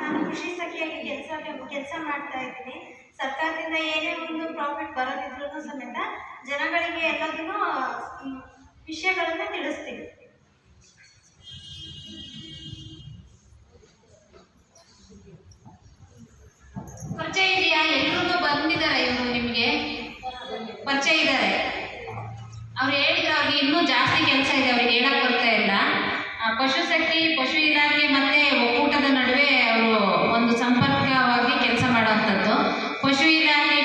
ನಾನು ಕೃಷಿ ಸಖಿಯಾಗಿ ಕೆಲಸ ಕೆಲಸ ಮಾಡ್ತಾ ಇದ್ದೀನಿ. ಸರ್ಕಾರದಿಂದ ಏನೇ ಒಂದು ಪ್ರಾಫಿಟ್ ಬರೋದಿದ್ರು ಸಮೇತ ಜನಗಳಿಗೆ ಎಲ್ಲದನ್ನು ವಿಷಯಗಳನ್ನ ತಿಳಿಸ್ತೀವಿ. ಪರಿಚಯ ಇದೆಯಾ? ಎಲ್ಲರೂ ಬಂದಿದ್ದಾರೆ ಇವರು ನಿಮಗೆ? ಪರಿಚಯ ಇದ್ದಾರೆ. ಅವ್ರು ಹೇಳಿದ್ರು ಅವ್ರಿಗೆ ಇನ್ನೂ ಜಾಸ್ತಿ ಕೆಲಸ ಇದೆ, ಅವ್ರಿಗೆ ಹೇಳಕ್ ಬರ್ತಾ ಇಲ್ಲ. ಪಶುಶಕ್ತಿ ಪಶು ಇಲಾಖೆ ಮತ್ತೆ ಒಕ್ಕೂಟದ ನಡುವೆ ಅವರು ಒಂದು ಸಂಪರ್ಕವಾಗಿ ಕೆಲಸ ಮಾಡುವಂಥದ್ದು. ಪಶು ಇಲಾಖೆಗೆ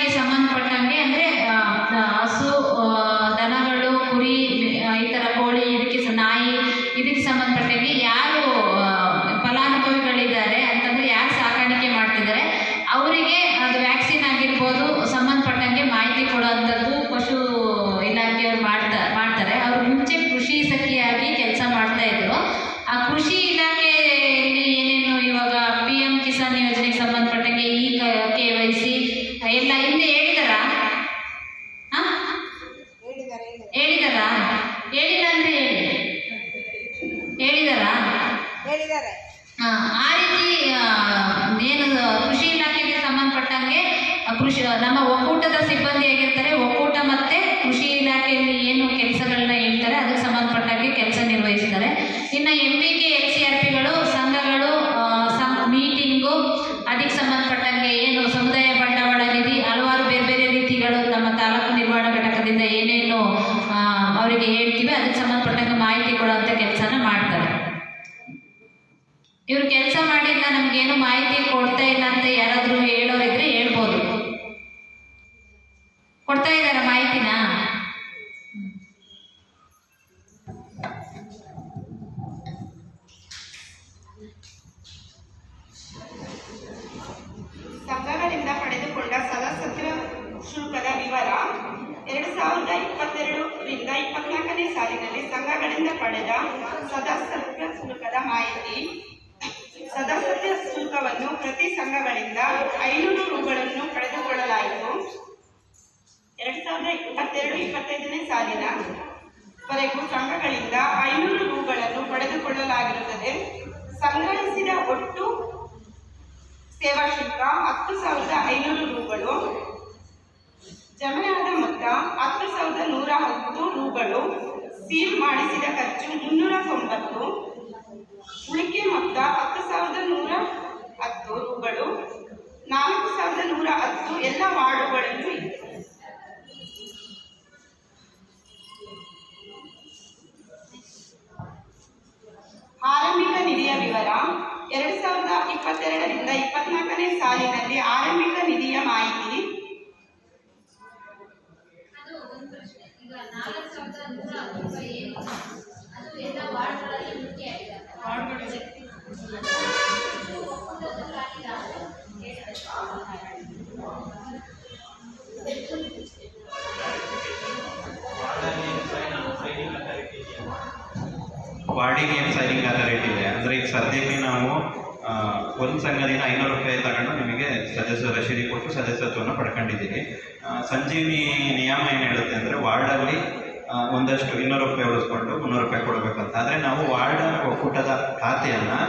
ಇನ್ನೂರು ರೂಪಾಯಿ ಉಳಿಸ್ಕೊಂಡು ಮುನ್ನೂರು ರೂಪಾಯಿ ಕೊಡಬೇಕಂತ. ಆದರೆ ನಾವು ವಾರ್ಡ್ ಒಕ್ಕೂಟದ ಖಾತೆಯನ್ನು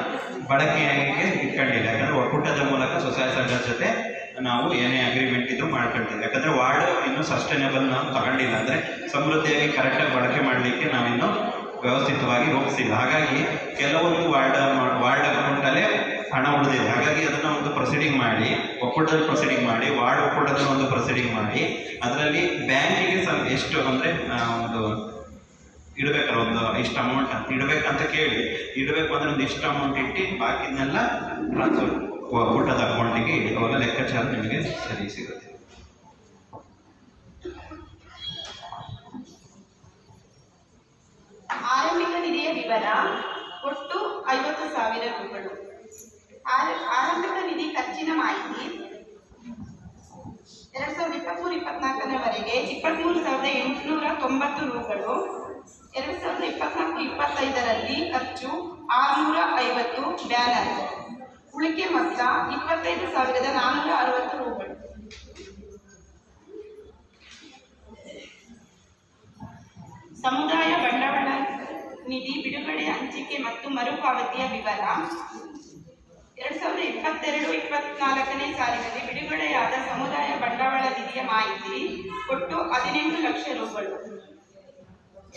ಬಳಕೆಯಾಗಿ ಇಟ್ಕೊಂಡಿಲ್ಲ. ಯಾಕಂದರೆ ಒಕ್ಕೂಟದ ಮೂಲಕ ಸ್ವಸಹಾಯ ಸಂಘದ ಜೊತೆ ನಾವು ಏನೇ ಅಗ್ರಿಮೆಂಟ್ ಇದ್ರು ಮಾಡ್ಕೊಳ್ತೀವಿ ಯಾಕಂದರೆ ವಾರ್ಡ್ ಇನ್ನೂ ಸಸ್ಟೈನಬಲ್ ನಾವು ತಗೊಂಡಿಲ್ಲ. ಅಂದರೆ ಸಮೃದ್ಧಿಯಾಗಿ ಕರೆಕ್ಟಾಗಿ ಬಳಕೆ ಮಾಡಲಿಕ್ಕೆ ನಾವಿನ್ನು ವ್ಯವಸ್ಥಿತವಾಗಿ ರೂಪಿಸಿಲ್ಲ. ಹಾಗಾಗಿ ಕೆಲವೊಂದು ವಾರ್ಡ್ ವಾರ್ಡ್ ಅಕೌಂಟಲ್ಲೇ ಹಣ ಉಳಿದಿದೆ ಹಾಗಾಗಿ ಅದನ್ನು ಒಂದು ಪ್ರೊಸೀಡಿಂಗ್ ಮಾಡಿ, ಒಕ್ಕೂಟದಲ್ಲಿ ಪ್ರೊಸೀಡಿಂಗ್ ಮಾಡಿ, ವಾರ್ಡ್ ಒಕ್ಕೂಟದಲ್ಲಿ ಒಂದು ಪ್ರೊಸೀಡಿಂಗ್ ಮಾಡಿ, ಅದರಲ್ಲಿ ಬ್ಯಾಂಕಿಗೆ ಸಹ ಎಷ್ಟು ಅಂದರೆ ಒಂದು ಇಡಬೇಕಲ್ಲ ಒಂದು ಇಷ್ಟು ಅಮೌಂಟ್ ಅಂತ ಇಡಬೇಕಂತ ಕೇಳಿ, ಇಡಬೇಕು ಅಂದ್ರೆ ಒಂದು ಇಷ್ಟು ಅಮೌಂಟ್ ಇಟ್ಟು ಬಾಕಿನೆಲ್ಲ ಟ್ರಾನ್ಸ್ಫರ್ ಊಟದ ಅಕೌಂಟಿಗೆ ಅವಾಗ ಲೆಕ್ಕಾಚಾರ ನಿಮಗೆ ಸರಿ ಸಿಗುತ್ತೆ. ಆರಂಭಿಕ ನಿಧಿಯ ವಿವರ, ಒಟ್ಟು ಐವತ್ತು ಸಾವಿರ ಆರ- ಆರಂಭಿಕ ನಿಧಿ ಖರ್ಚಿನ ಮಾಹಿತಿ. ಎರಡ್ ಸಾವಿರದ ಇಪ್ಪತ್ಮೂರು, ಇಪ್ಪತ್ನಾಲ್ಕರವರೆಗೆ ಇಪ್ಪತ್ಮೂರು ಸಾವಿರದ ಎಂಟುನೂರ ತೊಂಬತ್ತು ರೂಗಳು ಎರಡು ಸಾವಿರದ ಇಪ್ಪತ್ನಾಲ್ಕು, ಇಪ್ಪತ್ತೈದರಲ್ಲಿ ಖರ್ಚು ಆರುನೂರ ಐವತ್ತು ಬ್ಯಾನರ್ ಉಳಿಕೆ ಮೊತ್ತ ಇಪ್ಪತ್ತೈದು ಸಾವಿರದ ನಾನ್ನೂರ ಅರವತ್ತು ರೂಪಾಯಿ. ಸಮುದಾಯ ಬಂಡವಾಳ ನಿಧಿ ಬಿಡುಗಡೆ ಹಂಚಿಕೆ ಮತ್ತು ಮರುಪಾವತಿಯ ವಿವರ. ಎರಡ್ ಸಾವಿರದ ಇಪ್ಪತ್ತೆರಡು, ಇಪ್ಪತ್ನಾಲ್ಕನೇ ಸಾಲಿನಲ್ಲಿ ಬಿಡುಗಡೆಯಾದ ಸಮುದಾಯ ಬಂಡವಾಳ ನಿಧಿಯ ಮಾಹಿತಿ ಒಟ್ಟು ಹದಿನೆಂಟು ಲಕ್ಷ ರೂಗಳು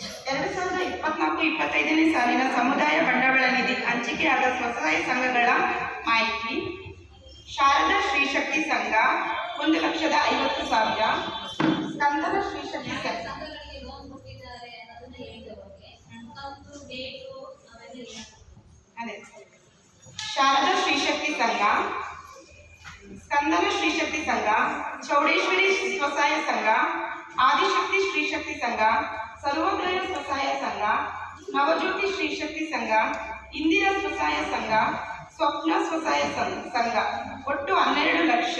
ಎರಡು ಸಾವಿರದ ಇಪ್ಪತ್ನಾಲ್ಕು, ಇಪ್ಪತ್ತೈದನೇ ಸಾಲಿನ ಸಮುದಾಯ ಬಂಡವಾಳ ನಿಧಿ ಹಂಚಿಕೆಯಾದ ಸ್ವಸಹಾಯ ಸಂಘಗಳ ಮಾಹಿತಿ. ಶಾರದಾ ಶ್ರೀಶಕ್ತಿ ಸಂಘ, ಒಂದು ಲಕ್ಷದ ಐವತ್ತು ಸಾವಿರ. ಸ್ಕಂದನ ಶ್ರೀಶಕ್ತಿ ಸಂಘ. ಅದೇ. ಶಾರದಾ ಶ್ರೀಶಕ್ತಿ ಸಂಘ, ಸ್ಕಂದನ ಶ್ರೀಶಕ್ತಿ ಸಂಘ, ಚೌಡೇಶ್ವರಿ ಸ್ವಸಹಾಯ ಸಂಘ, ಆದಿಶಕ್ತಿ ಶ್ರೀಶಕ್ತಿ ಸಂಘ ಸರ್ವೋದಯ ಸ್ವಸಹಾಯ ಸಂಘ, ನವಜ್ಯೋತಿ ಶ್ರೀ ಶಕ್ತಿ ಸಂಘ, ಇಂದಿರಾ ಸ್ವಸಹಾಯ ಸಂಘ, ಸ್ವಪ್ನ ಸ್ವಸಹಾಯ ಸಂಘ, ಒಟ್ಟು ಹನ್ನೆರಡು ಲಕ್ಷ.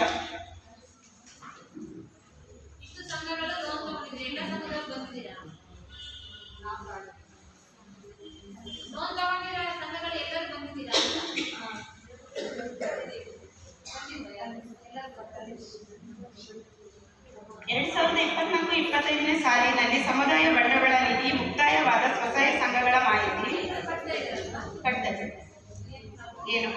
ಎರಡ್ ಸಾವಿರದ ಇಪ್ಪತ್ನಾಲ್ಕು ಇಪ್ಪತ್ತೈದನೇ ಸಾಲಿನಲ್ಲಿ ಸಮುದಾಯ ಬಂಡವಾಳ ನಿಧಿ ಮುಕ್ತಾಯವಾದ ಸ್ವಸಹಾಯ ಸಂಘಗಳ ಮಾಹಿತಿ ಏನು?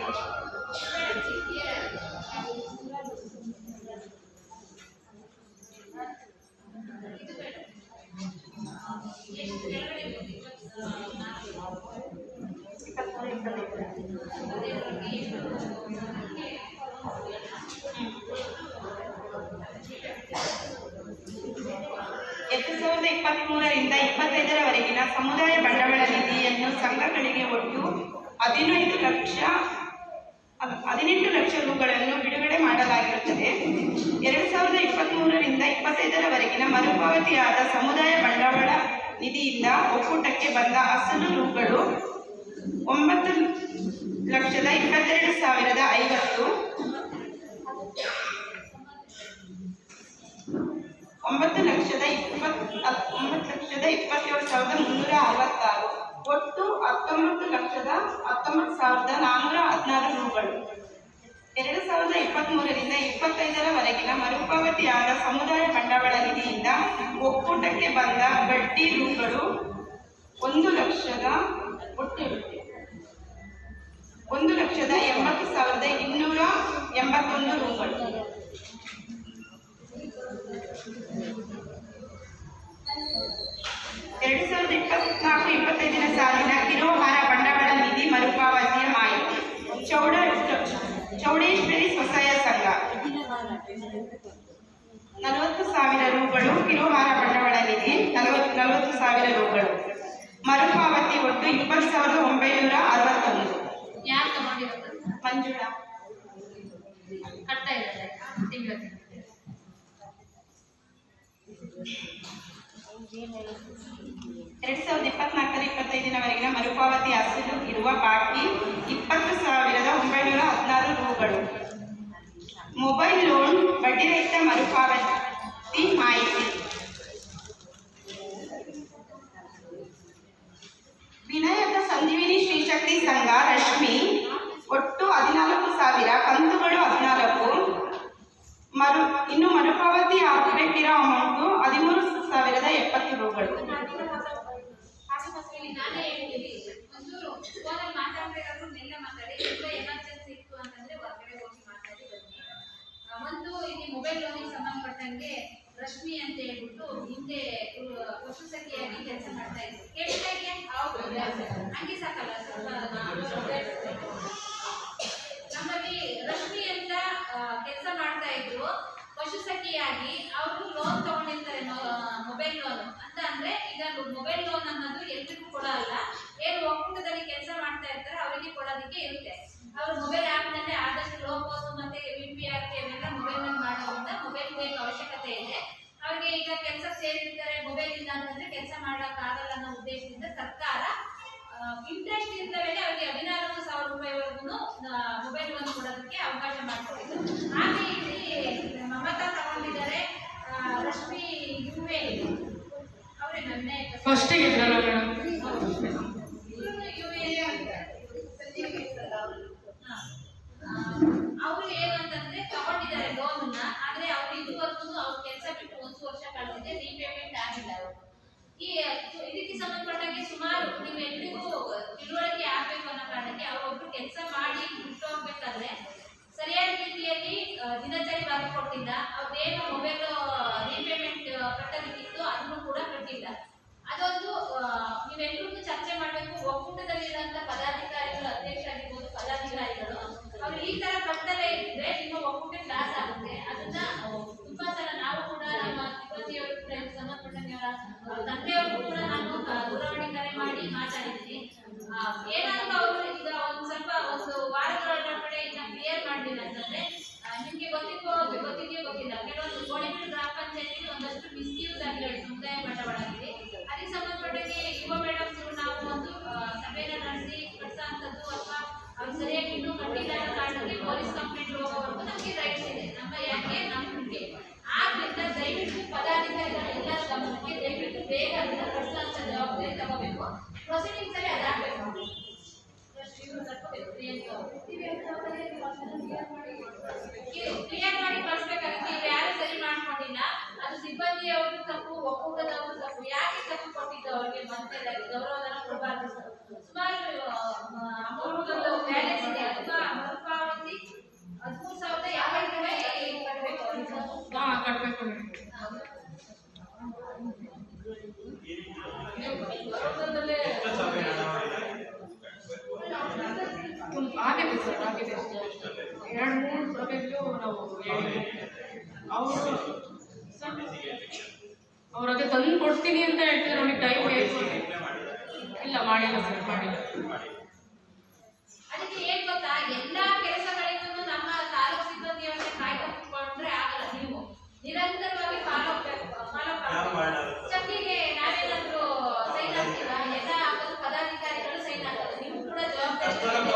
ಇಪ್ಪತ್ಮೂರರಿಂದ ಇಪ್ಪತ್ತೈದರವರೆಗಿನ ಸಮುದಾಯ ಬಂಡವಾಳ ನಿಧಿಯನ್ನು ಸಂಘಗಳಿಗೆ ಒಟ್ಟು ಹದಿನೈದು ಲಕ್ಷ ಹದಿನೆಂಟು ಲಕ್ಷ ರೂಗಳನ್ನು ಬಿಡುಗಡೆ ಮಾಡಲಾಗಿರುತ್ತದೆ ಎರಡು ಸಾವಿರದ ಇಪ್ಪತ್ತ್ಮೂರರಿಂದ ಇಪ್ಪತ್ತೈದರವರೆಗಿನ ಮರುಪಾವತಿಯಾದ ಸಮುದಾಯ ಬಂಡವಾಳ ನಿಧಿಯಿಂದ ಒಕ್ಕೂಟಕ್ಕೆ ಬಂದ ಅಸಲು ರೂಗಳು ಒಂಬತ್ತು ಲಕ್ಷದ ಇಪ್ಪತ್ತೆರಡು ಸಾವಿರದ ಐವತ್ತು ಒಂಬತ್ತು ಲಕ್ಷದ ಇಪ್ಪತ್ ಒಂಬತ್ತು ಲಕ್ಷದ ಇಪ್ಪತ್ತೇಳು ಸಾವಿರದ ಮುನ್ನೂರ ಅರವತ್ತಾರು. ಒಟ್ಟು ಹತ್ತೊಂಬತ್ತು ಲಕ್ಷದ ಹತ್ತೊಂಬತ್ತು ಸಾವಿರದ ನಾನ್ನೂರ ಹದಿನಾರು ರೂಗಳು. ಎರಡು ಸಾವಿರದ ಇಪ್ಪತ್ತ್ಮೂರರಿಂದ ಇಪ್ಪತ್ತೈದರವರೆಗಿನ ಮರುಪಾವತಿಯಾದ ಸಮುದಾಯ ಬಂಡವಾಳ ನಿಧಿಯಿಂದ ಒಕ್ಕೂಟಕ್ಕೆ ಬಂದ ಬಡ್ಡಿ ರೂಗಳು ಒಂದು ಲಕ್ಷದ ಒಟ್ಟು ಒಂದು ಲಕ್ಷದ ಎಂಬತ್ತು ಸಾವಿರದ ಇನ್ನೂರ ಎಂಬತ್ತೊಂದು ರೂಗಳು. ಎರಡು ಸಾವಿರದ ಇಪ್ಪತ್ನಾಲ್ಕು ಇಪ್ಪತ್ತೈದನ ಸಾಲಿನ ಕಿರುಹಾರ ಬಂಡವಾಳ ನಿಧಿ ಮರುಪಾವತಿಯ ಮಾಹಿತಿ. ಚೌಡ ಚೌಡೇಶ್ವರಿ ಸ್ವಸಹಾಯ ಸಂಘ. ನಲವತ್ತು ಸಾವಿರ ರೂಗಳು ಕಿರುಹಾರ ಬಂಡವಾಳ ನಿಧಿ ನಲವತ್ತು ನಲವತ್ತು ಸಾವಿರ ರೂಗಳು. ಮರುಪಾವತಿ ಒಟ್ಟು ಇಪ್ಪತ್ತು ಸಾವಿರದ ಒಂಬೈನೂರ ಅರವತ್ತೊಂದು. ಮಂಜುಳಾ. ಕಟ್ತಾ ಇದ್ದಾರೆ. ತಿಂಗಳ. ಎರಡು ಸಾವಿರದ ಇಪ್ಪತ್ನಾಲ್ಕರ ಇಪ್ಪತ್ತೈದಿನವರೆಗಿನ ಮರುಪಾವತಿ ಅಸಲು ಇರುವ ಬಾಕಿ ಇಪ್ಪತ್ತು ಸಾವಿರದ ಒಂಬೈನೂರ ಹದಿನಾರು ರೂಗಳು. ಮೊಬೈಲ್ ಲೋನ್ ಬಡ್ಡಿರಹಿತ ಮರುಪಾವತಿ ಮಾಹಿತಿ. ವಿನಾಯಕ ಸಂಜೀವಿನಿ ಶ್ರೀಶಕ್ತಿ ಸಂಘ, ರಶ್ಮಿ, ಒಟ್ಟು ಹದಿನಾಲ್ಕು ಸಾವಿರ, ಕಂತುಗಳು ಹದಿನಾಲ್ಕು. ಮರು, ಇನ್ನು ಮರುಪಾವತಿ ಆಗಬೇಕಿರೋ ಅಮೌಂಟು ಹದಿಮೂರು ಸಾವಿರದ ಎಪ್ಪತ್ತು ರೂಗಳು ಇಲ್ಲಿ ನಾನೇ ಹೇಳ್ತೀನಿ ಒಂಚೂರು ಫೋನಲ್ಲಿ ಮಾತಾಡ್ಬೇಕಾದ್ರೂ ಮೆಲ್ಲ ಮಾತಾಡಿ ತುಂಬಾ ಎಮರ್ಜೆನ್ಸಿ ಇತ್ತು ಅಂತಂದ್ರೆ ಹೊರಗಡೆ ಹೋಗಿ ಮಾತಾಡಿ ಬನ್ನಿ. ಒಂದು ಇಲ್ಲಿ ಮೊಬೈಲ್ ಲೋನಿಗೆ ಸಂಬಂಧಪಟ್ಟಂಗೆ ರಶ್ಮಿ ಅಂತ ಹೇಳ್ಬಿಟ್ಟು ಹಿಂದೆ ಪಶು ಸಖಿಯಾಗಿ ಕೆಲಸ ಮಾಡ್ತಾ ಇದ್ರು. ಕೇಳ್ತಾ ಇದೆಯಾ? ಹಂಗೆ ಸಾಕಲ್ಲ ಸರ್ ನಮ್ಮಲ್ಲಿ ರಶ್ಮಿ ಅಂತ ಕೆಲಸ ಮಾಡ್ತಾ ಇದ್ರು. ಪಶು ಸಖಿಯಾಗಿ ಅವರು ಲೋನ್ ತಗೊಂಡಿರ್ತಾರೆ ಮೊಬೈಲ್ ಲೋನ್ ಅಂತ ಅಂದ್ರೆ ಈಗ ಮೊಬೈಲ್ ಲೋನ್ ಅನ್ನೋದು ಎಲ್ರಿಗೂ ಕೊಡಲ್ಲ ಏನು ಒಕ್ಕೂಟದಲ್ಲಿ ಕೆಲಸ ಮಾಡ್ತಾ ಇರ್ತಾರೆ, ಅವರಿಗೆ ಕೊಡೋದಕ್ಕೆ ಇರುತ್ತೆ. ಅವ್ರ ಮೊಬೈಲ್ ಆಪ್ನಲ್ಲಿ ಆದಷ್ಟು ಲೋಕೋಸು ಮತ್ತೆ ವಿ ಪಿ ಆರ್ ಮೊಬೈಲ್ನಲ್ಲಿ ಮಾಡೋದ್ರಿಂದ ಮೊಬೈಲ್ ಬೇಕು ಅವಶ್ಯಕತೆ ಇದೆ. ಅವ್ರಿಗೆ ಈಗ ಕೆಲಸ ಸೇರಿರ್ತಾರೆ ಮೊಬೈಲ್ ಇಲ್ಲ ಅಂತಂದ್ರೆ ಕೆಲಸ ಮಾಡೋಕ್ಕಾಗಲ್ಲ ಅನ್ನೋ ಉದ್ದೇಶದಿಂದ ಸರ್ಕಾರ ಇಂಟ್ರೆಸ್ಟ್ ಇರ್ತವೇನೆ ಅವರಿಗೆ ಹದಿನಾಲ್ಕು ಸಾವಿರ ರೂಪಾಯಿವರೆಗೂ ಮೊಬೈಲ್ ಒಂದು ಕೊಡೋದಕ್ಕೆ ಅವಕಾಶ ಮಾಡಿಕೊಡಿದ್ರು ಹಾಗೆ ಇಲ್ಲಿ ಮಮತಾ ತಗೊಂಡಿದ್ದಾರೆ ರಶ್ಮಿ ಯುವೆ ಅವರೇ ನನ್ನೇ. ಫಸ್ಟಿಗೆ ಈ ಇದಕ್ಕೆ ಸಂಬಂಧಪಟ್ಟಾಗೆ ಸುಮಾರು ನಿಮ್ಮೆಲ್ಲರಿಗೂ ತಿಳುವಳಿಕೆ ಆಗ್ಬೇಕು ಅನ್ನೋ ಕಾರಣಕ್ಕೆ ಅವರೊಬ್ರು ಕೆಲಸ ಮಾಡಿ ದುಡ್ಡು ಹೋಗ್ಬೇಕಾದ್ರೆ ಸರಿಯಾದ ರೀತಿಯಲ್ಲಿ ದಿನಚರಿ ಬರ್ದು ಕೊಟ್ಟಿಲ್ಲ ಅವ್ರದ್ದೇನು ಮೊಬೈಲ್ ರೀಪೇಮೆಂಟ್ ಕಟ್ಟೋದಕ್ಕಿತ್ತು, ಅದನ್ನೂ ಕೂಡ ಕಟ್ಟಿಲ್ಲ. ಅದೊಂದು ನೀವೆಲ್ಲರಿಗೂ ಚರ್ಚೆ ಮಾಡಬೇಕು. ಒಕ್ಕೂಟದಲ್ಲಿರುವಂತ ಪದಾಧಿಕಾರಿಗಳು ಅಧ್ಯಕ್ಷ ಆಗಿರ್ಬೋದು ಪದಾಧಿಕಾರಿಗಳು, ಅವರು ಈ ತರ ಕ್ಲಿಯರ್ ಮಾಡಿ ಕಳಿಸ್ಬೇಕಾಗುತ್ತೆ. ಇವ್ರು ಯಾರು ಸರಿ ಮಾಡ್ಕೊಂಡಿಲ್ಲ, ಅದು ಸಿಬ್ಬಂದಿಯವರು ತಪ್ಪು ಒಕ್ಕೂಟದವರು ತಪ್ಪು. ಯಾಕೆ ತಪ್ಪು ಕೊಟ್ಟಿದ್ದು ಅವ್ರಿಗೆ ಮತ್ತೆ ಗೌರವಧನ ಕೊಡಬಾರ್ದು ಸುಮಾರು ಅಮೌಂಟ್ ಬ್ಯಾಲೆನ್ಸ್ ಇದೆ ಅಥವಾ ಮರುಪಾವತಿ ಹದಿಮೂರು ಸಾವಿರದ ಯಾವತ್ತು ಕಟ್ಟಬೇಕು ಅವ್ರಿಗೆ ಹಾ ಕಟ್ಬೇಕು ಎಷ್ಟು ಸಭೆ ಹಣವಾಗಿದೆ? ತುಂಬ ಆಗಿದೆ ಸರ್ ಆಗಿದೆ ಎರಡು ಮೂರು ಸಭೆಗಳು ನಾವು ಹೇಳಿದ್ವಿ ಅವರು ಅವ್ರು ಅದೇ ತಂದು ಕೊಡ್ತೀನಿ ಅಂತ ಹೇಳ್ತಿದ್ರು ನಮಗೆ ಟೈಮ್ ಇಲ್ಲ ಮಾಡಿಲ್ಲ ಸರ್ ಮಾಡಿಲ್ಲ ಅದಕ್ಕೆ ಏನ್ ಗೊತ್ತಾ ಎಲ್ಲಾ ಕೆಲಸಗಳಿಗೂ ನಮ್ಮ ತಾಲೂಕು ಸಿಬ್ಬಂದಿಯವರೇ ಕಾಯ್ದುಕೊಂಡ್ರೆ ಆಗಲ್ಲ ನೀವು ನಿರಂತರವಾಗಿ ಫಾಲೋ ಫಾಲೋ ಯಾವ ಮಾಡಲ್ಲ? ಚಕ್ಕಿಗೆ ನಾವೇನಾದ್ರೂ ಸೈನ್ ಹಾಕ್ತೀರಾ ಎಲ್ಲ ಹಾಕೋದು ಪದಾಧಿಕಾರಿಗಳು ಸೈನ್ ಹಾಕೋದು ನೀವು ಕೂಡ ಜವಾಬ್ದಾರಿ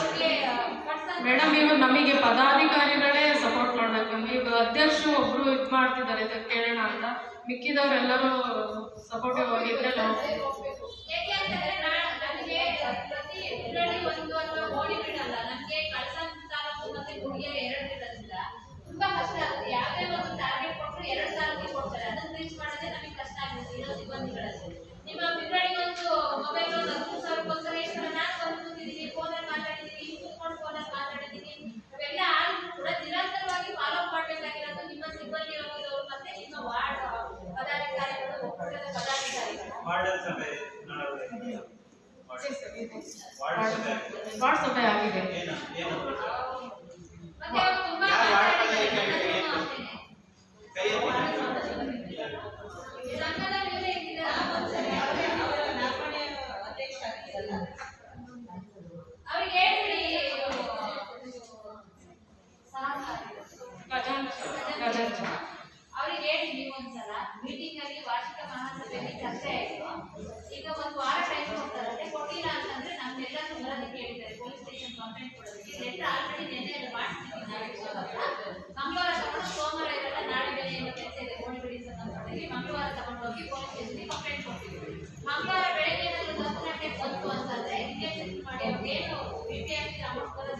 ಅವ್ರಿಗೆ, ಆ, ಪರ್ಸನ್- ಮೇಡಮ್ ಇವಾಗ ನಮಗೆ ಪದಾಧಿಕಾರಿಗಳೇ ಸಪೋರ್ಟ್ ಮಾಡ್ಬೇಕು. ಈಗ ಅಧ್ಯಕ್ಷರು ಒಬ್ರು ಇದು ಮಾಡ್ತಿದ್ದಾರೆ ಇದಕ್ಕೆ ಕೇಳೋಣ ಅಂತ. ಮಿಕ್ಕಿದವರೆಲ್ಲರೂ ಸಪೋರ್ಟಿವ್ ಆಗಿದ್ರೆ ನಿಮ್ಮ ಯಾಕೆ ಮೊಬೈಲ್ ನಾ- ನಮ್ಗೆ ಪ್ರತಿ ಇದರಲ್ಲಿ ಒಂದು ಅಥವಾ ಓಡಿ ಬಿಡಲ್ಲ ನಮ್ಗೆ ಕಳಸಂ ತಾಲೂಕು ಮತ್ತೆ ಗುಡಿಗೆರೆ ಎರಡು ಇರೋದ್ರಿಂದ ತುಂಬಾ ಕಷ್ಟ ಆಗುತ್ತೆ ಯಾವುದೇ ಒಂದು ಟಾರ್ಗೆಟ್ ಕೊಟ್ಟರು ಎರಡು ತಾಲೂಕಿಗೆ ಕೊಡ್ತಾರೆ ಅದನ್ನ ರೀಚ್ ಮಾಡೋದೇ ನಮಗೆ ಕಷ್ಟ ಆಗುತ್ತೆ ಇರೋ ಸಿಬ್ಬಂದಿಗಳಲ್ಲಿ ನಿಮ್ಮ ಬಿಲ್ಗಡೆಗೆ ಒಂದು ಮೊಬೈಲ್ ಒಂದು ಹತ್ತು ಸಾವಿರಕ್ಕೋಸ್ಕರ ಎಷ್ಟು ನಾನು ಬಂದು ಕೂತಿದ್ದೀನಿ ಫೋನಲ್ಲಿ ಮಾತಾಡಿದ್ದೀನಿ ಇಲ್ಲಿ ಕೂತ್ಕೊಂಡು ಫೋನಲ್ಲಿ ಮಾತಾಡಿದ್ದೀನಿ ಅವೆಲ್ಲ ಆದ್ರೂ ಕೂಡ ನಿರಂತರವಾಗಿ ಫಾಲೋ ಮಾಡಬೇಕಾಗಿರೋದು ನಿಮ್ಮ ಸಿಬ್ಬಂದಿ ವರ್ಗದವರು ಮತ್ತೆ ನಿಮ್ಮ ವಾರ್ಡ್ ಪದಾಧಿಕಾರಿಗಳು ಒಕ್ಕೂಟದ ಪದಾಧಿಕಾರಿಗಳು ವಾರ್ಡನ್ ಸಭೆ ನಾಳೆ ವಾರ್ಡ್ ಸಭೆ ವಾಟ್ಸಪ್ ಆಗಿದೆ ಏನು ಏನು ಮತ್ತೆ ಅವ್ರು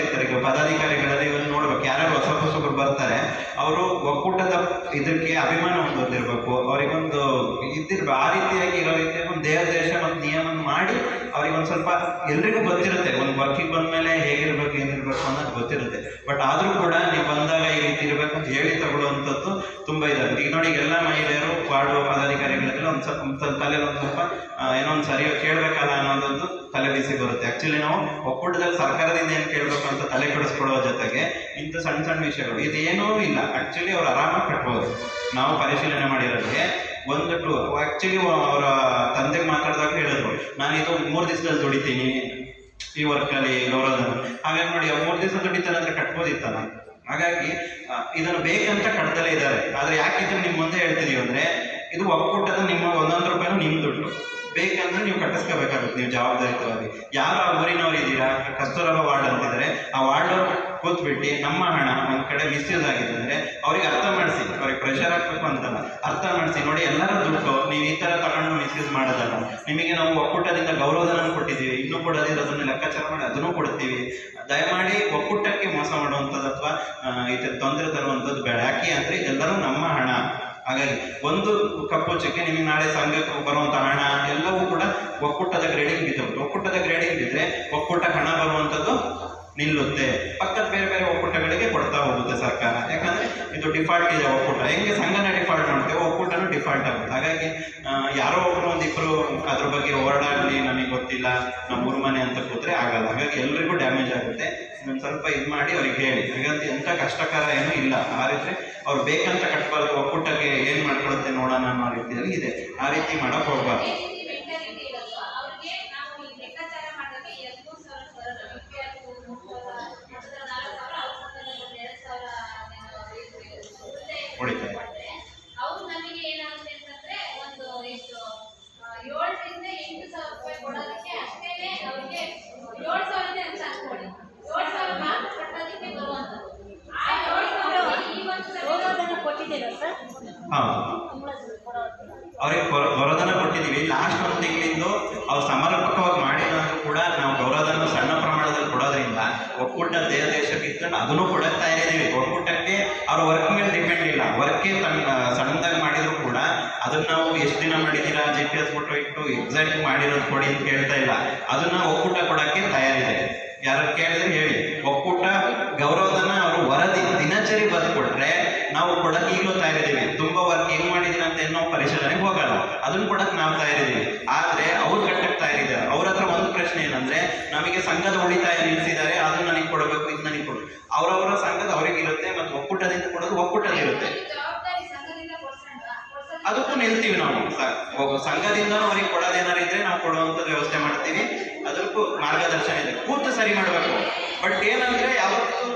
ಇರ್ತಾರೆ, ಈಗ ಪದಾಧಿಕಾರಿಗಳಲ್ಲಿ ಇವನ್ನ ನೋಡ್ಬೇಕು. ಯಾರ್ಯಾರು ಹೊಸ ಹೊಸಬ್ರು ಬರ್ತಾರೆ, ಅವರು ಒಕ್ಕೂಟದ ಇದಕ್ಕೆ ಅಭಿಮಾನ ಹೊಂದಿರ್ಬೇಕು. ಅವರಿಗೊಂದು ಇದ್ದಿರ್ಬೇಕು ಆ ರೀತಿಯಾಗಿ ಇರೋ ರೀತಿಯಾಗಿ ಒಂದು ದೇಹ, ದೇಶ ಮತ್ತು ನಿಯಮ ಮಾಡಿ ಅವ್ರಿಗೆ ಒಂದು ಸ್ವಲ್ಪ ಎಲ್ರಿಗೂ ಗೊತ್ತಿರುತ್ತೆ, ಒಂದು ವರ್ಕಿಗೆ ಬಂದ್ಮೇಲೆ ಹೇಗಿರ್ಬೇಕು, ಏನಿರ್ಬೇಕು ಅನ್ನೋದು ಗೊತ್ತಿರುತ್ತೆ. ಬಟ್ ಆದ್ರೂ ಕೂಡ ನೀವು ಬಂದಾಗ ಈ ರೀತಿ ಇರ್ಬೇಕು ಅಂತ ಹೇಳಿ ತಗೊಳ್ಳುವಂಥದ್ದು ತುಂಬಾ ಇದೆ. ಈಗ ನೋಡಿ ಎಲ್ಲ ಮಹಿಳೆಯರು, ವಾರ್ಡ್ ಪದಾಧಿಕಾರಿಗಳೆಲ್ಲ ಒಂದು ಸ್ವಲ್ಪ ತಲೆಯಲ್ಲಿ ಒಂದು ಸ್ವಲ್ಪ ಏನೋ ಒಂದು ಸರಿ ಕೇಳಬೇಕಲ್ಲ ಅನ್ನೋದೊಂದು ತಲೆ ಬಿಸಿ ಬರುತ್ತೆ. ಆಕ್ಚುಲಿ ನಾವು ಒಕ್ಕೂಟದಲ್ಲಿ ಸರ್ಕಾರದಿಂದ ಏನು ಕೇಳಬೇಕು ಅಂತ ತಲೆ ಕೆಡಿಸ್ಕೊಳ್ಳೋ ಜೊತೆಗೆ ಇಂಥ ಸಣ್ಣ ಸಣ್ಣ ವಿಷಯಗಳು. ಇದೇನೂ ಇಲ್ಲ. ಆಕ್ಚುಲಿ ಅವ್ರು ಆರಾಮಾಗಿ ಕಟ್ಬೋದು. ನಾವು ಪರಿಶೀಲನೆ ಮಾಡಿರೋದಕ್ಕೆ ಒಂದು ಟು ಆಕ್ಚುಲಿ ಅವರ ತಂದೆಗೆ ಮಾತಾಡಿದಾಗ ಹೇಳಿದ್ರು. ನಾನು ಇದು ಮೂರು ದಿವಸದಲ್ಲಿ ದುಡಿತೀನಿ. ಈ ವರ್ಕಲ್ಲಿ ಗೌರವಧನ. ಹಾಗೆ ನೋಡಿ ಮೂರು ದಿವಸ ದುಡಿತಾನೆ ಅಂದ್ರೆ ಕಟ್ಬೋದಿತ್ತಾನ ಹಾಗಾಗಿ ಇದನ್ನು ಬೇಕಂತ ಕಟ್ತಲೇ ಇದ್ದಾರೆ. ಆದ್ರೆ ಯಾಕೆ ಇದನ್ನ ನಿಮ್ ಮುಂದೆ ಹೇಳ್ತಿದೀವಿ ಅಂದ್ರೆ, ಇದು ಒಕ್ಕೂಟದ ನಿಮ್ಮ ಒಂದೊಂದು ರೂಪಾಯಿನೂ ನಿಮ್ ದುಡ್ಡು. ಬೇಕಂದ್ರೆ ನೀವು ಕಟ್ಟಿಸ್ಕೋಬೇಕಾಗುತ್ತೆ, ನೀವು ಜವಾಬ್ದಾರಿತವಾಗಿ. ಯಾರು ಆ ಊರಿನವ್ರು ಇದ್ದೀರಾ ಕಸ್ತೂರಬ ವಾರ್ಡ್ ಅಂತಿದ್ದಾರೆ. ಆ ವಾರ್ಡ್ ಕೂತ್ಬಿಟ್ಟು ನಮ್ಮ ಹಣ ಒಂದ್ ಕಡೆ ಮಿಸ್ಯೂಸ್ ಆಗಿದೆ ಅಂದ್ರೆ ಅವ್ರಿಗೆ ಅರ್ಥ ಮಾಡಿಸಿ, ಅವ್ರಿಗೆ ಪ್ರೆಷರ್ ಹಾಕ್ಬೇಕು ಅಂತಲ್ಲ. ಅರ್ಥ ಮಾಡಿಸಿ, ನೋಡಿ ಎಲ್ಲರ ದುಡ್ಡು ನೀವು ಈ ತರ ತಗೊಂಡು ಮಿಸ್ಯೂಸ್ ಮಾಡೋದಲ್ಲ. ನಿಮಗೆ ನಾವು ಒಕ್ಕೂಟದಿಂದ ಗೌರವಧನ ಕೊಟ್ಟಿದ್ದೀವಿ. ಇನ್ನೂ ಅದನ್ನು ಲೆಕ್ಕಾಚಾರ ಮಾಡಿ ಅದನ್ನು ಕೊಡ್ತೀವಿ. ದಯಮಾಡಿ ಒಕ್ಕೂಟಕ್ಕೆ ಮೋಸ ಮಾಡುವಂಥದ್ದು ಅಥವಾ ಈ ತೊಂದರೆ ತರುವಂಥದ್ದು ಬೇಡ. ಯಾಕೆ ಅಂದ್ರೆ ಎಲ್ಲರೂ ನಮ್ಮ ಹಣ. ಹಾಗಾಗಿ ಒಂದು ಕಪ್ಪು ಚಕ್ಕೆ ನಿಮಗೆ ನಾಳೆ ಸಂಘಕ್ಕೆ ಬರುವಂತ ಹಣ, ಎಲ್ಲವೂ ಕೂಡ ಒಕ್ಕೂಟದ ಗ್ರೇಡಿಂಗ್ ಬಿದ್ದವು ಒಕ್ಕೂಟದ ಗ್ರೇಡಿಂಗ್ ಬಿದ್ದರೆ ಒಕ್ಕೂಟ ಹಣ ಬರುವಂಥದ್ದು ನಿಲ್ಲುತ್ತೆ. ಪಕ್ಕದ ಬೇರೆ ಬೇರೆ ಒಕ್ಕೂಟಗಳಿಗೆ ಕೊಡ್ತಾ ಹೋಗುತ್ತೆ ಸರ್ಕಾರ. ಯಾಕಂದ್ರೆ ಇದು ಡಿಫಾಲ್ಟ್ ಇದೆ ಒಕ್ಕೂಟ. ಹೆಂಗೆ ಸಂಘನ ಡಿಫಾಲ್ಟ್ ಮಾಡುತ್ತೆ? ಒಕ್ಕೂಟನು ಡಿಫಾಲ್ಟ್ ಆಗುತ್ತೆ. ಹಾಗಾಗಿ ಯಾರೋ ಒಬ್ರು ಒಂದಿಬ್ರು ಅದ್ರ ಬಗ್ಗೆ ಓಡಾಡ್ಲಿ ನನಗೆ ಗೊತ್ತಿಲ್ಲ ನಮ್ಮ ಊರ್ ಮನೆ ಅಂತ ಕೂತ್ರೆ ಆಗಲ್ಲ. ಹಾಗಾಗಿ ಎಲ್ರಿಗೂ ಡ್ಯಾಮೇಜ್ ಆಗುತ್ತೆ. ಒಂದು ಸ್ವಲ್ಪ ಇದು ಮಾಡಿ ಅವ್ರಿಗೆ ಹೇಳಿ. ಹಾಗಂತ ಎಂತ ಕಷ್ಟಕರ ಏನೂ ಇಲ್ಲ. ಆ ರೀತಿ ಅವ್ರು ಬೇಕಂತ ಕಟ್ಬಾರ್ದು, ಒಕ್ಕೂಟಕ್ಕೆ ಏನ್ ಮಾಡ್ಕೊಳುತ್ತೆ ನೋಡೋಣ ಅನ್ನೋ ರೀತಿಯಲ್ಲಿ ಇದೆ. ಆ ರೀತಿ ಮಾಡಕ್ ಹೋಗ್ಬಾರ್ದು. ಲಾಸ್ಟ್ ಒಂದು ತಿಂಗಳಿಂದ ಅವ್ರು ಸಮರ್ಪಕವಾಗಿ ಮಾಡಿದ್ರು ಕೂಡ ನಾವು ಗೌರವಧನ ಸಣ್ಣ ಪ್ರಮಾಣದಲ್ಲಿ ಕೊಡೋದ್ರಿಂದ ಒಕ್ಕೂಟ ದೇಹ ದೇಶಕ್ಕೆ ಇತ್ತು ಅದನ್ನು ಕೊಡುತ್ತಾ ಇದ್ದೀವಿ ಒಕ್ಕೂಟಕ್ಕೆ ಅವ್ರ ವರ್ಕ್ ಮೇಲೆ ಡಿಪೆಂಡ್ ಇಲ್ಲ. ವರ್ಕೇ ತನ್ನ ಸಣ್ಣದಾಗಿ ಮಾಡಿದ್ರು ಕೂಡ ಅದನ್ನ ನಾವು ಎಷ್ಟು ದಿನ ಮಾಡಿದ್ದೀರಾ ಜಿ ಪಿ ಎಸ್ ಫೋಟೋ ಇಟ್ಟು ಎಕ್ಸಾಕ್ಟ್ ಮಾಡಿರೋದು ಕೊಡಿ ಅಂತ ಕೇಳ್ತಾ ಇಲ್ಲ. ಅದನ್ನ ಒಕ್ಕೂಟ ಕೊಡಕ್ಕೆ ತಯಾರಿದೆ. ಯಾರು ಕೇಳಿದ್ರೆ ಹೇಳಿ. ಒಕ್ಕೂಟ ಗೌರವಧನ ಅವರು ವರದಿ ದಿನಚರಿ ಬರ್ಕೊಟ್ರೆ ನಾವು ಕೊಡಕ್ ಈಗಲೂ ತಯಾರಿದ್ದೀವಿ ತುಂಬಾ ವರ್ಕ್ ಹೆಂಗ್ ಮಾಡಿದೀನಿ ಅಂತ ಏನೋ ಪರಿಶೀಲನೆ ಹೋಗಲ್ಲ ಅದನ್ನ ಕೊಡಕ್ ನಾವು ತಯಾರಿದ್ದೀವಿ ಆದ್ರೆ ಅವ್ರು ಕಟ್ಟಕ್ ತಯಾರಿದ್ದಾರೆ ಅವ್ರ ಹತ್ರ ಒಂದು ಪ್ರಶ್ನೆ ಏನಂದ್ರೆ, ನಮಗೆ ಸಂಘದ ಉಳಿತಾಯ ನಿಲ್ಲಿಸಿದ್ದಾರೆ ಅದನ್ನ ನನಗೆ ಕೊಡಬೇಕು ಇದು ನನಗೆ ಕೊಡು ಅವರವರ ಸಂಘದ ಅವ್ರಿಗೆ ಇರುತ್ತೆ ಮತ್ತೆ ಒಕ್ಕೂಟದಿಂದ ಕೊಡೋದು ಒಕ್ಕೂಟದಿರುತ್ತೆ ಅದಕ್ಕೂ ನಿಲ್ತೀವಿ ನಾವು. ಸಂಘದಿಂದ ಅವ್ರಿಗೆ ಕೊಡೋದೇನಾರು ಇದ್ರೆ ನಾವು ಕೊಡುವಂತ ವ್ಯವಸ್ಥೆ ಮಾಡ್ತೀವಿ. ಅದಕ್ಕೂ ಮಾರ್ಗದರ್ಶನ ಇದೆ. ಕೂತು ಸರಿ ಮಾಡಬೇಕು. ಬಟ್ ಏನಂದ್ರೆ, ಯಾವತ್ತು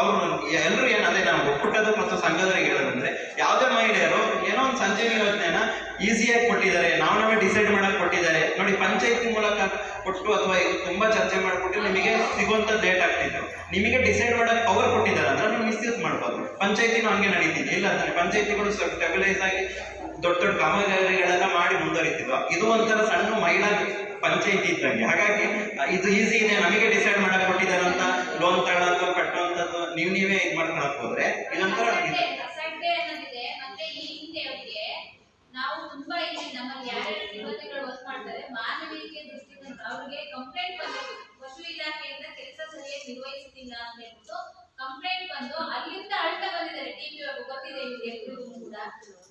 ಅವರು ಎಲ್ಲರೂ ಏನ್ ಅದೇ ನಾವು ಒಕ್ಕೂಟದ ಮತ್ತು ಸಂಘದವರಿಗೆ ಹೇಳೋದಂದ್ರೆ, ಯಾವುದೇ ಮಹಿಳೆಯರು ಏನೋ ಒಂದು ಸಂಜೀವಿನಿ ಯೋಜನೆನ ಈಸಿಯಾಗಿ ಕೊಟ್ಟಿದ್ದಾರೆ, ನಾವು ನಾವೇ ಡಿಸೈಡ್ ಮಾಡಕ್ ಕೊಟ್ಟಿದ್ದಾರೆ. ನೋಡಿ, ಪಂಚಾಯತಿ ಮೂಲಕ ಕೊಟ್ಟು ಅಥವಾ ತುಂಬಾ ಚರ್ಚೆ ಮಾಡಿಕೊಟ್ಟು ನಿಮಗೆ ಸಿಗುವಂತ ಲೇಟ್ ಆಗ್ತಿತ್ತು. ನಿಮಗೆ ಡಿಸೈಡ್ ಮಾಡಕ್ ಪವರ್ ಕೊಟ್ಟಿದ್ದಾರೆ ಅಂದ್ರೆ ನೀವು ಮಿಸ್ಯೂಸ್ ಮಾಡ್ಬೋದು. ಪಂಚಾಯತಿನೂ ಹಂಗೆ ನಡೀತಿದೆ. ಇಲ್ಲ ಅಂದ್ರೆ ಪಂಚಾಯತಿಗಳು ಸ್ಟೆಬಿಲೈಸ್ ಆಗಿ ದೊಡ್ಡ ದೊಡ್ಡ ಕಾಮಗಾರಿಗಳೆಲ್ಲ ಮಾಡಿ ಮುಂದುವರಿತಿದ್ವು. ಇದು ಒಂಥರ ಸಣ್ಣ ಮಹಿಳಾ ಪಂಚಾಯತಿ ಇದ್ದಂಗೆ. ಹಾಗಾಗಿ ಇದು ಈಸಿ ಇದೆ, ನಮಗೆ ಡಿಸೈಡ್ ಮಾಡಕ್ ಕೊಟ್ಟಿದ್ದಾರೆ ಅಂತ ಲೋನ್ ತಗೊಳ್ಳೋದು ಕಟ್ಟುವಂಥದ್ದು ನೀವು ನೀವೇ ಇದು ಮಾಡ್ಕೊಳಕ್ ಹೋದ್ರೆ ಏನಂತರ. ಅಸಡ್ಡೆ ಅನ್ನೋದಿದೆ. ಮತ್ತೆ ಈ ಹಿಂದೆ ಅವರಿಗೆ ನಾವು ತುಂಬಾ ಇಲ್ಲಿ ನಮ್ಮಲ್ಲಿ ಯಾರ್ಯಾರು ಸಿಬ್ಬಂದಿಗಳು ವರ್ಕ್ ಮಾಡ್ತಾರೆ ಮಾನವೀಯತೆ ದೃಷ್ಟಿಯಿಂದ ಅವ್ರಿಗೆ ಕಂಪ್ಲೇಂಟ್ ಬಂದಿತ್ತು ಪಶು ಇಲಾಖೆಯಿಂದ ಕೆಲಸ ಸರಿಯಾಗಿ ನಿರ್ವಹಿಸುತ್ತಿಲ್ಲ ಅಂತ ಹೇಳ್ಬಿಟ್ಟು ಕಂಪ್ಲೇಂಟ್ ಬಂದು ಅಲ್ಲಿಂದ ಅಳ್ತಾ ಬಂದಿದ್ದಾರೆ. ಟಿಪಿ ಗೊತ್ತಿದೆ ಇವ್ರಿಗೆ ಎಲ್ರಿಗೂ ಕೂಡ.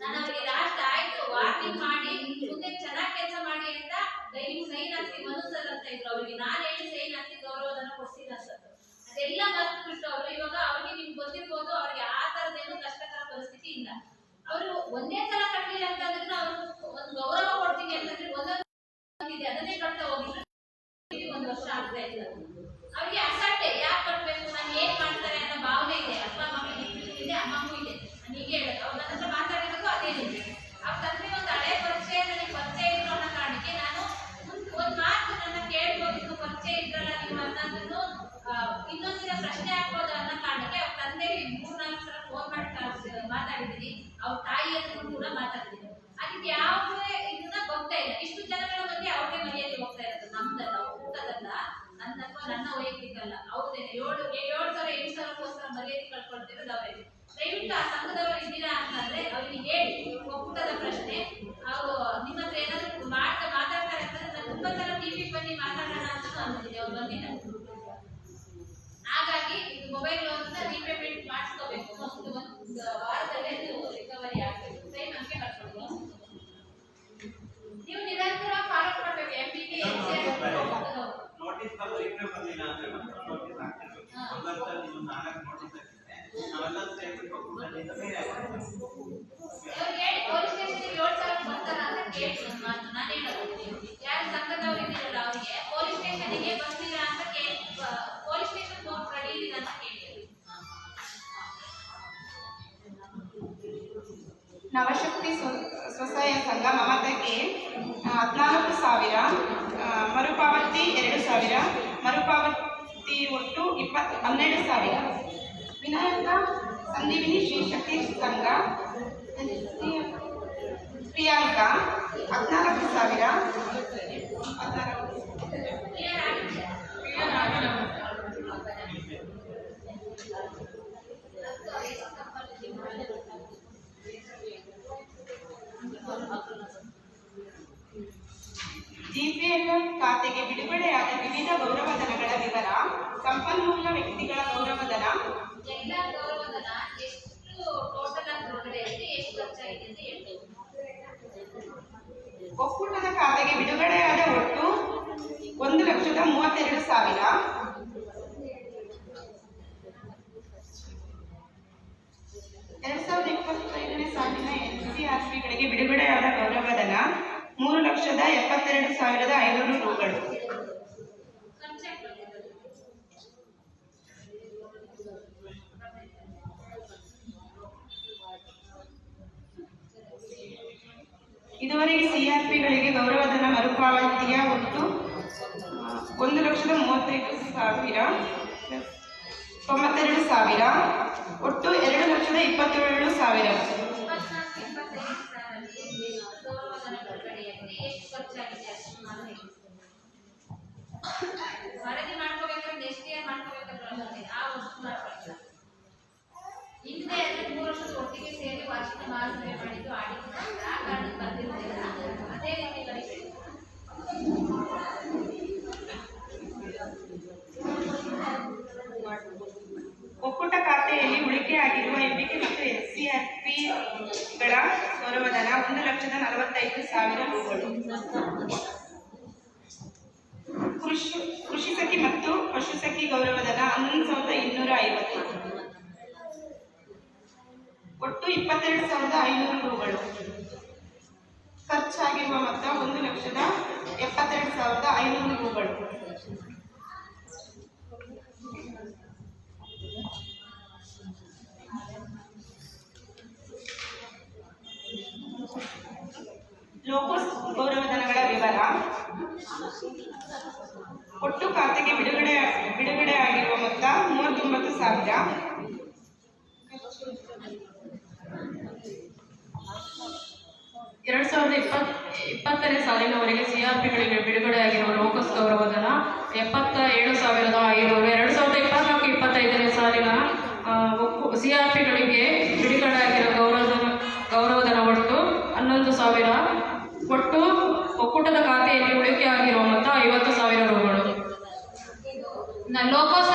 ನಾನು ಅವರಿಗೆ ಲಾಸ್ಟ್ ಆಯ್ತು ವಾರ್ನಿಂಗ್ ಮಾಡಿ ಮುಂದೆ ಚೆನ್ನಾಗಿ ಕೆಲಸ ಮಾಡಿ ಅಂತ ದಯವಿಟ್ಟು ಸೈನ್ ಹಾಕಿ ಮನು ಸರ್ ಅಂತ ಇದ್ರು ಅವರಿಗೆ. ನಾನು ಹೇಳಿ ಸೈನ್ ಹಾಕಿ ಗೌರವಧನ ಕೊಡ್ಸಿದಂಥದ್ದು ಅದೆಲ್ಲ ಮರ್ತು ಬಿಟ್ಟು ಅವರು ಇವಾಗ ಅವ್ರಿಗೆ ನಿಮ್ಗೆ ಗೊತ್ತಿರ್ಬೋದು, ಅವ್ರಿಗೆ ಆ ತರದೇನು ಕಷ್ಟಕರ ಪರಿಸ್ಥಿತಿ ಇಲ್ಲ. ಅವರು ಒಂದೇ ಸಲ ಕಟ್ಟಲಿಲ್ಲ ಅಂತಂದ್ರೆ ಅಂತ ಅಂದಿದ್ದೆ ಅವ್ರು ಬಂದಿಲ್ಲ ಹಾಗಾಗಿ ಇದು ಮೊಬೈಲ್ ಲೋನ್ ರೀಪೇಮೆಂಟ್ ಮಾಡಿಸ್ಕೋಬೇಕು. ಒಂದು ಒಂದು ವಾರದಲ್ಲೇ ನೀವು ರಿಕವರಿ ಆಗಬೇಕು. ಸೈ ಹಂಗೆ ಕಟ್ಕೊಡ್ಬೋದು ನೀವು ನಿರಂತರ ಫಾಲೋ ಮಾಡ್ಬೇಕು. ಎಂ ಪಿ ಟಿ ನೋಟಿಸ್ ಬಂದು ರಿಪ್ಲೈ ಬಂದಿಲ್ಲ ಅಂದ್ರೆ ನೋಟಿಸ್ ಹಾಕ್ತಿರ್ಬೇಕು. ನಾಲ್ಕು ನೋಟಿಸ್ ಹಾಕಿದ್ರೆ ನಾವೆಲ್ಲ ಒಕ್ಕೂಟದಿಂದ ಬೇರೆ ನವಶಕ್ತಿ ಸ್ವ- ಸ್ವಸಹಾಯ ಸಂಘ ಮಮತೆಗೆ ಹದಿನಾಲ್ಕು ಸಾವಿರ ಮರುಪಾವತಿ ಎರಡು ಸಾವಿರ, ಮರುಪಾವತಿ ಒಟ್ಟು ಇಪ್ಪತ್ತು ಹನ್ನೆರಡು ಸಾವಿರ. ವಿನಾಯಕ ಸಂದೀವಿನಿ ಶ್ರೀ ಶಕ್ತಿ ಸಂಘ. ಪ್ರಿಯಾಂಕಾ, ಹದಿನಾಲ್ಕು ಸಾವಿರ ಹದಿನಾಲ್ಕು ಜಿಪಿಎಲ್ ಖಾತೆಗೆ ಬಿಡುಗಡೆಯಾದ ವಿವಿಧ ಗೌರವಧನಗಳ ವಿವರ ಸಂಪನ್ಮೂಲ ವ್ಯಕ್ತಿಗಳ ಗೌರವಧನ ಎಲ್ಲ ಗೌರವಧನ ಎಷ್ಟು ಟೋಟಲ್ ಆಗಿ ಬಿಡುಗಡೆ ಎಷ್ಟು ಖರ್ಚಾಗಿದೆ ಅಂತ ಹೇಳ್ಬೇಕು ಒಕ್ಕೂಟದ ಖಾತೆಗೆ ಬಿಡುಗಡೆಯಾದ ಒಟ್ಟು ಒಂದು ಲಕ್ಷದ ಮೂವತ್ತೆರಡು ಸಾವಿರ. ಎರಡ್ ಸಾವಿರದ ಇಪ್ಪತ್ತೈದನೇ ಸಾಲಿನ ಎನ್ಸಿಆರ್ಪಿಗಳಿಗೆ ಬಿಡುಗಡೆಯಾದ ಗೌರವಧನ ಮೂರು ಲಕ್ಷದ ಎಪ್ಪತ್ತೆರಡು ಸಾವಿರದ ಐನೂರು ರೂಗಳು ಇದುವರೆಗೆ ಸಿಆರ್ಪಿಗಳಿಗೆ ಗೌರವಧನ ಮರುಪಾವತಿಯ ಒಟ್ಟು ಒಂದು ಲಕ್ಷದ ಮೂವತ್ತೈದು ಸಾವಿರ, ತೊಂಬತ್ತೆರಡು ಸಾವಿರ, ಒಟ್ಟು ಎರಡು ಲಕ್ಷದ ಇಪ್ಪತ್ತೇಳು ಸಾವಿರ. ವರದಿ ಮಾಡ್ಕೋಬೇಕಂದ್ರೆ ಎಷ್ಟು ಇಯರ್ ಮಾಡ್ಕೋಬೇಕಂದ್ರೆ ಆ ವಸ್ತು ಅಂದ್ರೆ ಮೂರು ವರ್ಷದ ಒಟ್ಟಿಗೆ ಸೇರಿ ವಾರ್ಷಿಕ ಮಹಾಸಭೆ ಮಾಡಿದ್ದು ಕಾರಣಕ್ಕೆ ಅದೇ ರೀತಿ ಒಕ್ಕೂಟ ಖಾತೆಯಲ್ಲಿ ಉಳಿಕೆಯಾಗಿರುವ ಎಂಬಿಕೆ ಮತ್ತು ಎಸ್ಸಿಆರ್ಪಿಗಳ ಗೌರವಧನ ಒಂದು ಲಕ್ಷದ ನಲವತ್ತೈದು ಸಾವಿರ ಕೃಷಿ ಕೃಷಿ ಸಖಿ ಮತ್ತು ಪಶು ಸಖಿ ಗೌರವಧನ ಹನ್ನೊಂದು ಸಾವಿರದ ಇನ್ನೂರ ಐವತ್ತು. ಒಟ್ಟು ಇಪ್ಪತ್ತೆರಡು ಸಾವಿರದ ಐನೂರು ರೂಗಳು. ಖರ್ಚಾಗಿರುವ ಮೊತ್ತ ಒಂದು ಲಕ್ಷದ ಎಪ್ಪತ್ತೆರಡು ಸಾವಿರದ ಐನೂರು ರೂಗಳು. ಲೋಕೋಸ್ ಗೌರವಧನಗಳ ವಿವರ. ಒಟ್ಟು ಖಾತೆಗೆ ಬಿಡುಗಡೆ ಬಿಡುಗಡೆ ಆಗಿರುವ ಮೊತ್ತ ಮೂವತ್ತೊಂಬತ್ತು ಸಾವಿರ. ಎರಡ್ ಸಾವಿರದ ಇಪ್ಪತ್, ಇಪ್ಪತ್ತನೇ ಸಾಲಿನವರೆಗೆ ಸಿಆರ್ಪಿಗಳಿಗೆ ಬಿಡುಗಡೆಯಾಗಿರುವ ಲೋಕಸ್ ಗೌರವಧನ ಎಪ್ಪತ್ತ ಏಳು ಸಾವಿರದ ಐನೂರು, ಎರಡು ಸಾವಿರದ ಇಪ್ಪತ್ನಾಲ್ಕು, ಇಪ್ಪತ್ತೈದನೇ ಸಾಲಿನ ಸಿಆರ್ಪಿಗಳಿಗೆ ಬಿಡುಗಡೆಯಾಗಿರುವ ಗೌರವಧನ ಗೌರವಧನ ಒಟ್ಟು ಹನ್ನೊಂದು ಸಾವಿರ ಒಟ್ಟು ಒಕ್ಕೂಟದ ಖಾತೆಯಲ್ಲಿ ಉಳಿಕೆಯಾಗಿರುವ ಮೊತ್ತ ಐವತ್ತು ಸಾವಿರ ರೂಗಳು ನ- ಲೋಕೋಸ್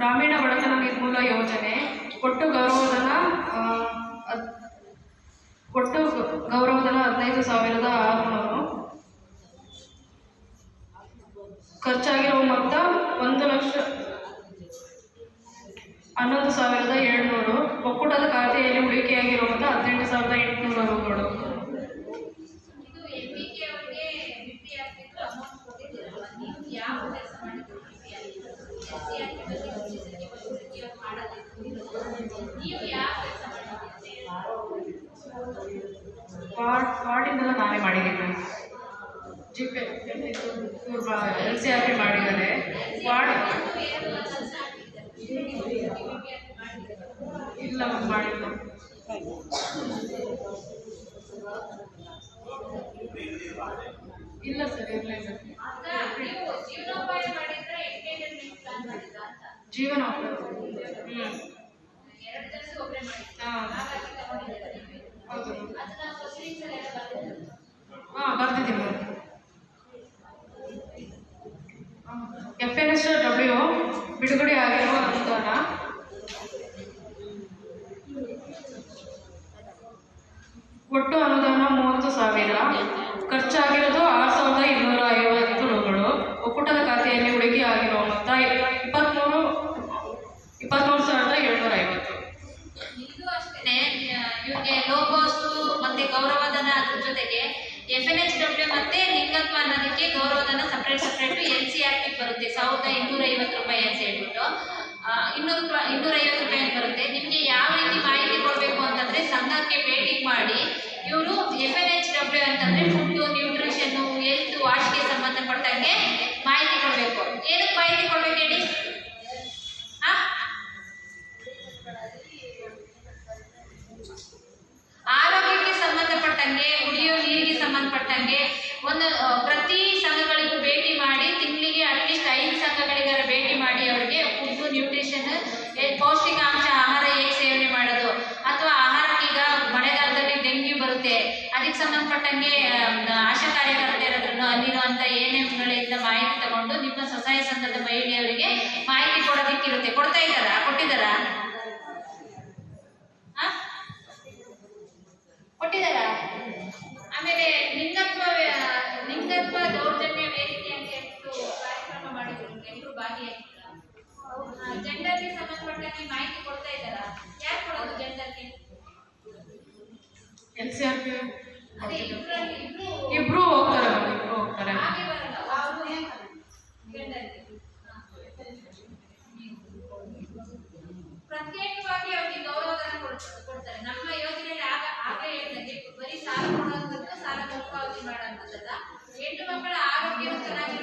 ಗ್ರಾಮೀಣ ಬಡತನ ನಿರ್ಮೂಲ ಯೋಜನೆ ಇಲ್ಲ ಸರ್ ಇರಲಿಲ್ಲ ಇಬ್ರು ಭಾಗಿಯಾಗಿಲ್ಲ ಸಂಬಂಧಪಟ್ಟಂಗೆ ಮಾಹಿತಿ ಕೊಡ್ತಾ ಇದ್ದಾರಾ? ಯಾರ್ ಕೊಡೋದು ಜೆಂಡರ್ಗೆ ಇಬ್ರು ಹೋಗ್ತಾರೆ ಪ್ರತ್ಯೇಕವಾಗಿ ಅವ್ರಿಗೆ ಗೌರವವನ್ನು ಕೊಡ್ತಾರೆ. ನಮ್ಮ ಯೋಜನೆಯಲ್ಲಿ ಆಗ ಹೇಳಿದಂಗೆ ಬರೀ ಸಾಲ ಕೊಡೋದಕ್ಕೆ ಸಾಲ ಮಲ್ಪಾವತಿ ಮಾಡೋಂಥದ್ದಲ್ಲ ಹೆಣ್ಣು ಮಕ್ಕಳ ಆರೋಗ್ಯವು ಚೆನ್ನಾಗಿ